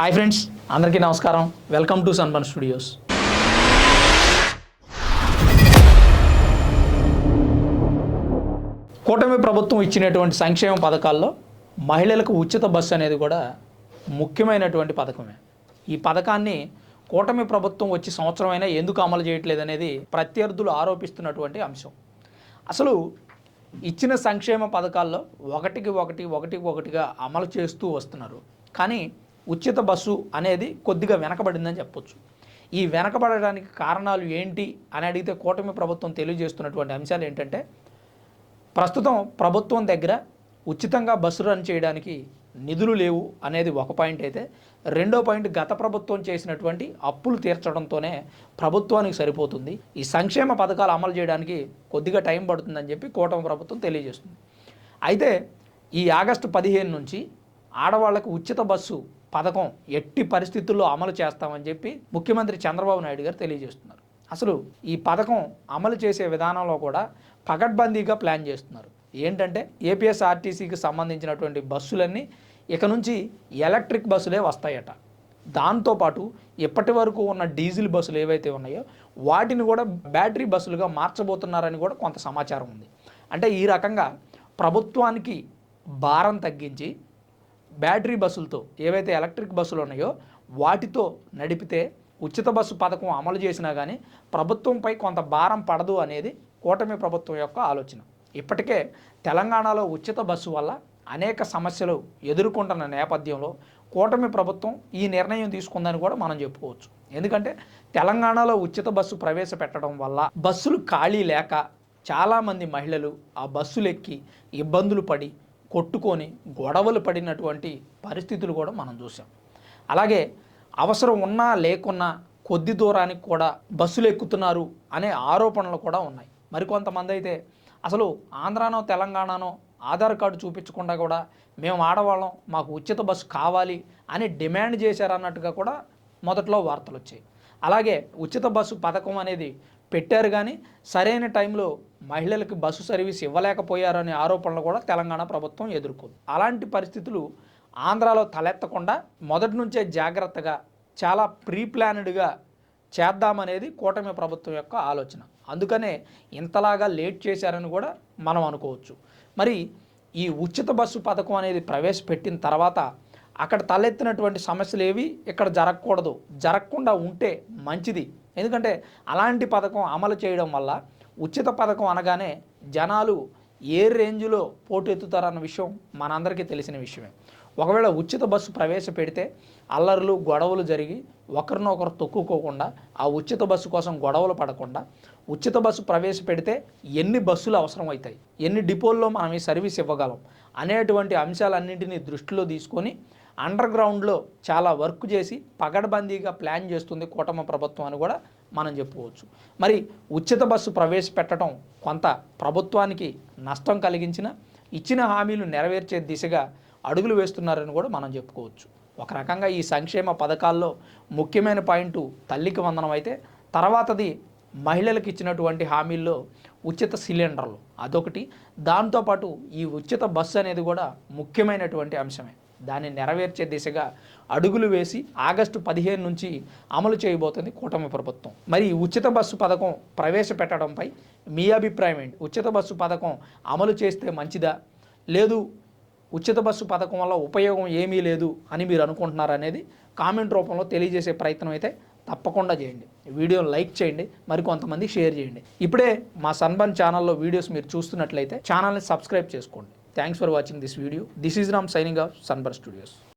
Hi friends అందరికీ నమస్కారం. Welcome to సన్బన్ స్టూడియోస్. కూటమి ప్రభుత్వం ఇచ్చినటువంటి సంక్షేమ పథకాల్లో మహిళలకు ఉచిత బస్సు అనేది కూడా ముఖ్యమైనటువంటి పథకమే. ఈ పథకాన్ని కూటమి ప్రభుత్వం వచ్చి సంవత్సరమైనా ఎందుకు అమలు చేయట్లేదు అనేది ప్రత్యర్థులు ఆరోపిస్తున్నటువంటి అంశం. అసలు ఇచ్చిన సంక్షేమ పథకాల్లో ఒకటికి ఒకటి ఒకటికి ఒకటిగా అమలు చేస్తూ వస్తున్నారు. కానీ ఉచిత బస్సు అనేది కొద్దిగా వెనకబడిందని చెప్పొచ్చు. ఈ వెనకబడడానికి కారణాలు ఏంటి అని అడిగితే కూటమి ప్రభుత్వం తెలియజేస్తున్నటువంటి అంశాలు ఏంటంటే ప్రస్తుతం ప్రభుత్వం దగ్గర ఉచితంగా బస్సు రన్ చేయడానికి నిధులు లేవు అనేది ఒక పాయింట్ అయితే రెండో పాయింట్ గత ప్రభుత్వం చేసినటువంటి అప్పులు తీర్చడంతోనే ప్రభుత్వానికి సరిపోతుంది. ఈ సంక్షేమ పథకాలు అమలు చేయడానికి కొద్దిగా టైం పడుతుందని చెప్పి కూటమి ప్రభుత్వం తెలియజేస్తుంది. అయితే ఈ ఆగస్టు పదిహేను నుంచి ఆడవాళ్ళకు ఉచిత బస్సు పథకం ఎట్టి పరిస్థితుల్లో అమలు చేస్తామని చెప్పి ముఖ్యమంత్రి చంద్రబాబు నాయుడు గారు తెలియజేస్తున్నారు. అసలు ఈ పథకం అమలు చేసే విధానంలో కూడా పకడ్బందీగా ప్లాన్ చేస్తున్నారు. ఏంటంటే ఏపీఎస్ఆర్టీసీకి సంబంధించినటువంటి బస్సులన్నీ ఇక నుంచి ఎలక్ట్రిక్ బస్సులే వస్తాయట. దాంతోపాటు ఇప్పటి వరకు ఉన్న డీజిల్ బస్సులు ఏవైతే ఉన్నాయో వాటిని కూడా బ్యాటరీ బస్సులుగా మార్చబోతున్నారని కూడా కొంత సమాచారం ఉంది. అంటే ఈ రకంగా ప్రభుత్వానికి భారం తగ్గించి బ్యాటరీ బస్సులతో ఏవైతే ఎలక్ట్రిక్ బస్సులు ఉన్నాయో వాటితో నడిపితే ఉచిత బస్సు పథకం అమలు చేసినా కానీ ప్రభుత్వంపై కొంత భారం పడదు అనేది కూటమి ప్రభుత్వం యొక్క ఆలోచన. ఇప్పటికే తెలంగాణలో ఉచిత బస్సు వల్ల అనేక సమస్యలు ఎదుర్కొంటున్న నేపథ్యంలో కూటమి ప్రభుత్వం ఈ నిర్ణయం తీసుకుందని కూడా మనం చెప్పుకోవచ్చు. ఎందుకంటే తెలంగాణలో ఉచిత బస్సు ప్రవేశపెట్టడం వల్ల బస్సులు ఖాళీ లేక చాలామంది మహిళలు ఆ బస్సులు ఎక్కి ఇబ్బందులు పడి కొట్టుకొని గొడవలు పడినటువంటి పరిస్థితులు కూడా మనం చూసాం. అలాగే అవసరం ఉన్నా లేకున్నా కొద్ది దూరానికి కూడా బస్సులు ఎక్కుతున్నారు అనే ఆరోపణలు కూడా ఉన్నాయి. మరికొంతమంది అయితే అసలు ఆంధ్రానో తెలంగాణనో ఆధార్ కార్డు చూపించకుండా కూడా మేము ఆడవాళ్ళం మాకు ఉచిత బస్సు కావాలి అని డిమాండ్ చేశారన్నట్టుగా కూడా మొదట్లో వార్తలు వచ్చాయి అలాగే ఉచిత బస్సు పథకం అనేది పెట్టారు కానీ సరైన టైంలో మహిళలకు బస్సు సర్వీస్ ఇవ్వలేకపోయారనే ఆరోపణలు కూడా తెలంగాణ ప్రభుత్వం ఎదుర్కొంది. అలాంటి పరిస్థితులు ఆంధ్రాలో తలెత్తకుండా మొదటి నుంచే జాగ్రత్తగా చాలా ప్రీ ప్లాన్డ్గా చేద్దామనేది కూటమి ప్రభుత్వం యొక్క ఆలోచన. అందుకనే ఇంతలాగా లేట్ చేశారని కూడా మనం అనుకోవచ్చు. మరి ఈ ఉచిత బస్సు పథకం అనేది ప్రవేశపెట్టిన తర్వాత అక్కడ తలెత్తినటువంటి సమస్యలు ఏవి? ఇక్కడ జరగకూడదు. జరగకుండా ఉంటే మంచిది. ఎందుకంటే అలాంటి పథకం అమలు చేయడం వల్ల ఉచిత పథకం అనగానే జనాలు ఏ రేంజ్లో పోటెత్తుతారన్న విషయం మనందరికీ తెలిసిన విషయమే. ఒకవేళ ఉచిత బస్సు ప్రవేశపెడితే అల్లర్లు గొడవలు జరిగి ఒకరినొకరు తొక్కుకోకుండా ఆ ఉచిత బస్సు కోసం గొడవలు పడకుండా ఉచిత బస్సు ప్రవేశపెడితే ఎన్ని బస్సులు అవసరమవుతాయి? ఎన్ని డిపోల్లో మనం ఈ సర్వీస్ ఇవ్వగలం? అనేటువంటి అంశాలన్నింటినీ దృష్టిలో తీసుకొని అండర్ గ్రౌండ్లో చాలా వర్క్ చేసి పగడబందీగా ప్లాన్ చేస్తుంది కూటమి ప్రభుత్వం అని కూడా మనం చెప్పుకోవచ్చు. మరి ఉచిత బస్సు ప్రవేశపెట్టడం కొంత ప్రభుత్వానికి నష్టం కలిగించిన ఇచ్చిన హామీలు నెరవేర్చే దిశగా అడుగులు వేస్తున్నారని కూడా మనం చెప్పుకోవచ్చు. ఒక రకంగా ఈ సంక్షేమ పథకాల్లో ముఖ్యమైన పాయింట్ తల్లికి వందనం అయితే తర్వాతది మహిళలకు ఇచ్చినటువంటి హామీల్లో ఉచిత సిలిండర్లు అదొకటి. దాంతోపాటు ఈ ఉచిత బస్సు అనేది కూడా ముఖ్యమైనటువంటి అంశమే. దాన్ని నెరవేర్చే దిశగా అడుగులు వేసి ఆగస్టు పదిహేను నుంచి అమలు చేయబోతుంది కూటమి ప్రభుత్వం. మరి ఉచిత బస్సు పథకం ప్రవేశపెట్టడంపై మీ అభిప్రాయం ఏంటి? ఉచిత బస్సు పథకం అమలు చేస్తే మంచిదా? లేదు ఉచిత బస్సు పథకం వల్ల ఉపయోగం ఏమీ లేదు అని మీరు అనుకుంటున్నారు అనేది కామెంట్ రూపంలో తెలియజేసే ప్రయత్నం అయితే తప్పకుండా చేయండి. వీడియోని లైక్ చేయండి మరి కొంతమంది షేర్ చేయండి. ఇప్పుడే మా సన్బన్ ఛానల్లో వీడియోస్ మీరు చూస్తున్నట్లయితే ఛానల్ని సబ్స్క్రైబ్ చేసుకోండి. Thanks for watching this video. This is Ram signing off Sunburst Studios.